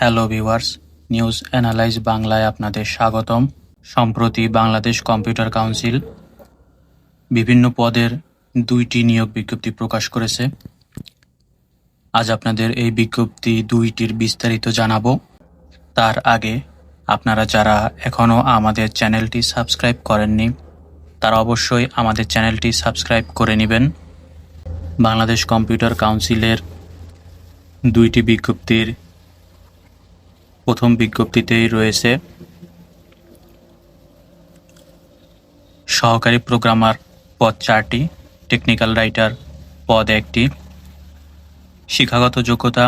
Hello viewers news analyse বাংলায় আপনাদের স্বাগতম। সম্প্রতি বাংলাদেশ কম্পিউটার কাউন্সিল বিভিন্ন পদের দুইটি নিয়োগ বিজ্ঞপ্তি প্রকাশ করেছে। আজ আপনাদের এই বিজ্ঞপ্তি দুইটির বিস্তারিত জানাব। তার আগে আপনারা যারা এখনও আমাদের চ্যানেলটি সাবস্ক্রাইব করেননি, তারা অবশ্যই আমাদের চ্যানেলটি সাবস্ক্রাইব করে নেবেন। বাংলাদেশ কম্পিউটার কাউন্সিলের দুইটি বিজ্ঞপ্তির প্রথম বিজ্ঞপ্তিতেই রয়েছে। সহকারী প্রোগ্রামার পদ চারটি টেকনিক্যাল রাইটার পদ একটি। শিক্ষাগত যোগ্যতা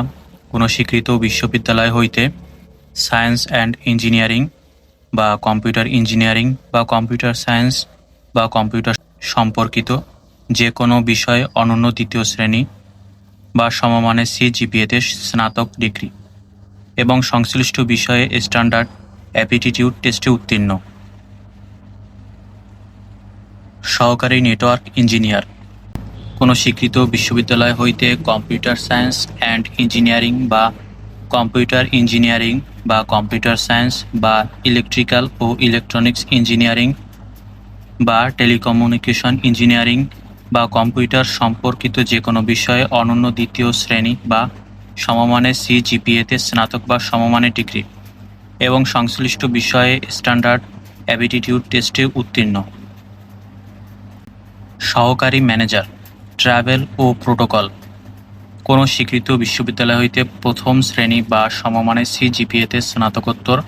কোনো স্বীকৃত বিশ্ববিদ্যালয় হইতে সায়েন্স অ্যান্ড ইঞ্জিনিয়ারিং বা কম্পিউটার ইঞ্জিনিয়ারিং বা কম্পিউটার সায়েন্স বা কম্পিউটার সম্পর্কিত যে কোনো বিষয়ে অনন্য দ্বিতীয় শ্রেণি বা সমমানের সি জিপিএতে স্নাতক ডিগ্রি। এবং সংশ্লিষ্ট বিষয়ে স্ট্যান্ডার্ড অ্যাপিটিটিউড টেস্টে উত্তীর্ণ। সহকারী নেটওয়ার্ক ইঞ্জিনিয়ার। কোনো স্বীকৃত বিশ্ববিদ্যালয় হইতে কম্পিউটার সায়েন্স অ্যান্ড ইঞ্জিনিয়ারিং বা কম্পিউটার ইঞ্জিনিয়ারিং বা কম্পিউটার সায়েন্স বা ইলেকট্রিক্যাল ও ইলেকট্রনিক্স ইঞ্জিনিয়ারিং বা টেলিকমিউনিকেশন ইঞ্জিনিয়ারিং বা কম্পিউটার সম্পর্কিত যে কোনো বিষয়ে অনন্য দ্বিতীয় শ্রেণি বা সমমানের সি জিপিএতে স্নাতক বা সমমানের ডিগ্রি এবং সংশ্লিষ্ট বিষয়ে স্ট্যান্ডার্ড অ্যাবিটিটিউড টেস্টে উত্তীর্ণ। সহকারী ম্যানেজার, ট্রাভেল ও প্রোটোকল। কোনো স্বীকৃত বিশ্ববিদ্যালয় হইতে প্রথম শ্রেণি বা সমমানের সি জিপিএতে স্নাতকোত্তর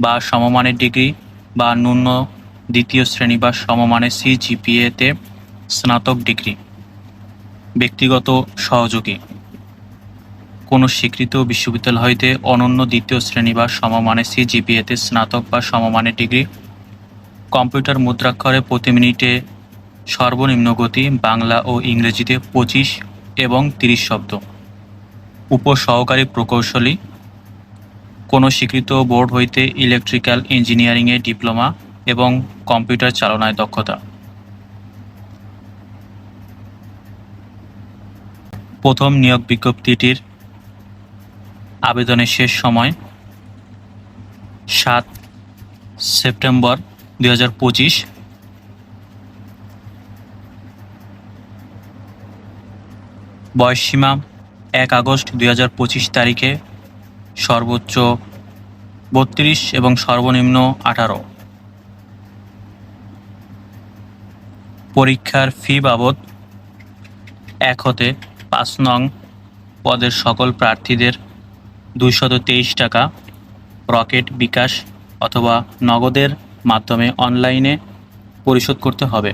বা সমমানের ডিগ্রি বা ন্যূন দ্বিতীয় শ্রেণি বা সমমানের সি জিপিএতে স্নাতক ডিগ্রি। ব্যক্তিগত সহযোগী। কোনো স্বীকৃত বিশ্ববিদ্যালয় হইতে অনন্য দ্বিতীয় শ্রেণি বা সমমানের সি জিপিএতে স্নাতক বা সমমানের ডিগ্রি। কম্পিউটার মুদ্রাক্ষরে প্রতি মিনিটে সর্বনিম্ন গতি বাংলা ও ইংরেজিতে পঁচিশ এবং তিরিশ শব্দ। উপসহকারী প্রকৌশলী। কোনো স্বীকৃত বোর্ড হইতে ইলেকট্রিক্যাল ইঞ্জিনিয়ারিংয়ে ডিপ্লোমা এবং কম্পিউটার চালনায় দক্ষতা। প্রথম নিয়োগ বিজ্ঞপ্তিটির আবেদনের শেষ সময় সাত সেপ্টেম্বর দুই হাজার পঁচিশ। বয়সসীমা এক আগস্ট দুই হাজার পঁচিশ তারিখে, সর্বোচ্চ বত্রিশ এবং সর্বনিম্ন আঠারো। পরীক্ষার ফি বাবদ এক হতে পাঁচ নং পদের সকল প্রার্থীদের দুইশত তেইশ টাকা রকেট বিকাশ অথবা নগদের মাধ্যমে অনলাইনে পরিশোধ করতে হবে।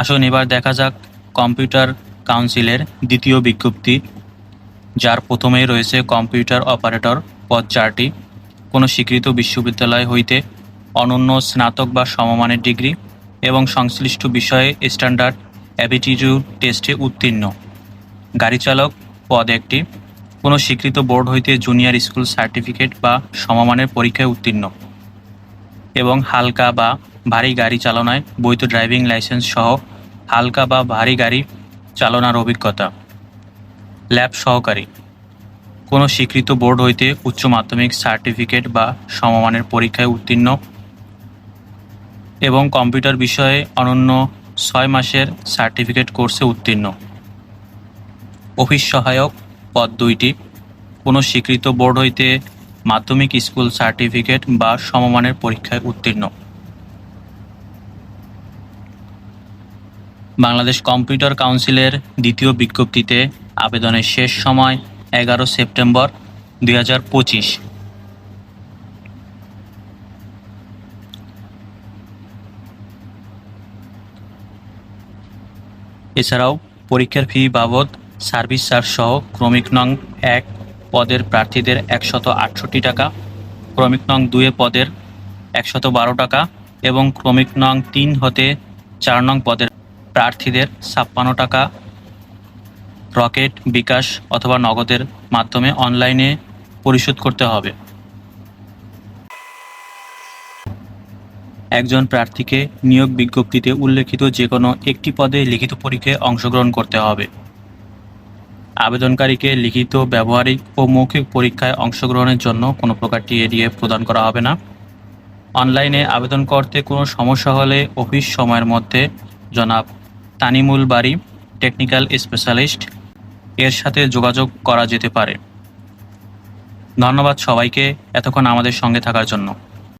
আসুন এবার দেখা যাক কম্পিউটার কাউন্সিলের দ্বিতীয় বিজ্ঞপ্তি, যার প্রথমেই রয়েছে কম্পিউটার অপারেটর পদ চারটি। কোনো স্বীকৃত বিশ্ববিদ্যালয় হইতে অনন্য স্নাতক বা সমমানের ডিগ্রি এবং সংশ্লিষ্ট বিষয়ে স্ট্যান্ডার্ড অ্যাবিটিটিউড টেস্টে উত্তীর্ণ। গাড়ি চালক পদ একটি। কোনো স্বীকৃত বোর্ড হইতে জুনিয়র স্কুল সার্টিফিকেট বা সমমানের পরীক্ষায় উত্তীর্ণ। এবং হালকা বা ভারী গাড়ি চালনায় বৈধ ড্রাইভিং লাইসেন্স সহ হালকা বা ভারী গাড়ি চালনার অভিজ্ঞতা। ল্যাব সহকারী। কোনো স্বীকৃত বোর্ড হইতে উচ্চ মাধ্যমিক সার্টিফিকেট বা সমমানের পরীক্ষায় উত্তীর্ণ এবং কম্পিউটার বিষয়ে অনন্য ছয় মাসের সার্টিফিকেট কোর্সে উত্তীর্ণ। অফিস সহায়ক পদ দুইটি। কোনো স্বীকৃত বোর্ড হইতে মাধ্যমিক স্কুল সার্টিফিকেট বা সমমানের পরীক্ষায় উত্তীর্ণ। বাংলাদেশ কম্পিউটার কাউন্সিলের দ্বিতীয় বিজ্ঞপ্তিতে আবেদনের শেষ সময় এগারো সেপ্টেম্বর দু হাজার পঁচিশ। এছাড়াও পরীক্ষার ফি বাবদ সার্ভিস চার্জ সহ ক্রমিক নং এক পদের প্রার্থীদের একশত আটষট্টি টাকা, ক্রমিক নং দুয়ে পদের একশত বারো টাকা এবং ক্রমিক নং তিন হতে চার নং পদের প্রার্থীদের ছাপ্পান্ন টাকা। রকেট, বিকাশ অথবা নগদের মাধ্যমে অনলাইনে পরিশোধ করতে হবে। একজন প্রার্থীকে নিয়োগ বিজ্ঞপ্তিতে উল্লেখিত যে কোনো একটি পদে লিখিত পরীক্ষায় অংশগ্রহণ করতে হবে। আবেদনকারীকে লিখিত, ব্যবহারিক ও মৌখিক পরীক্ষায় অংশগ্রহণের জন্য কোনো প্রকার টিএডিএ প্রদান করা হবে না। অনলাইনে আবেদন করতে কোনো সমস্যা হলে অফিস সময়ের মধ্যে জনাব তানিমুল বাড়ি টেকনিক্যাল স্পেশালিস্ট, এর সাথে যোগাযোগ করা যেতে পারে। ধন্যবাদ সবাইকে এতক্ষণ আমাদের সঙ্গে থাকার জন্য।